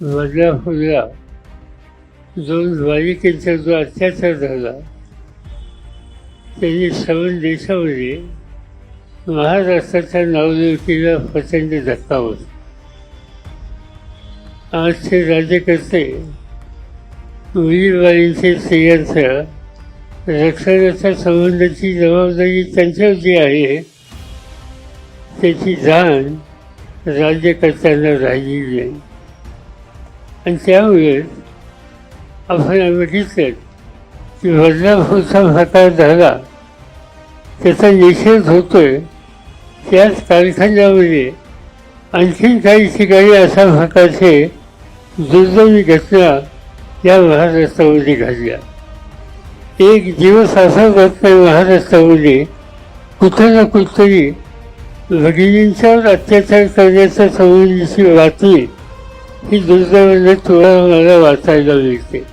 वजा फुलला दोन बालिकेचा जो अत्याचार झाला त्यांनी सर्व देशामध्ये महाराष्ट्राच्या नावलौकीला प्रचंड धक्का होता आजचे राज्यकर्ते मुलीबाईंचे स्त्रियांच्या रक्षणाच्या संबंधाची जबाबदारी त्यांच्यावरती आहे त्याची जाण राज्यकर्त्यांना राहिलेली नाही. आणि त्यामुळे आपण बघितलं की बदलापूरचा प्रकार झाला त्याचा निषेध होतोय. त्याच कारखान्यामध्ये आणखीन काही ठिकाणी अशा प्रकारचे दुर्दैवी घटना या महाराष्ट्रामध्ये घडल्या. एक दिवस असा जात नाही महाराष्ट्रामध्ये कुठं ना कुठतरी भगिनींच्यावर अत्याचार करण्याच्या संबंधीची बातमी Hiç gözleminde Turan Öne var Sayla birlikte. Şey.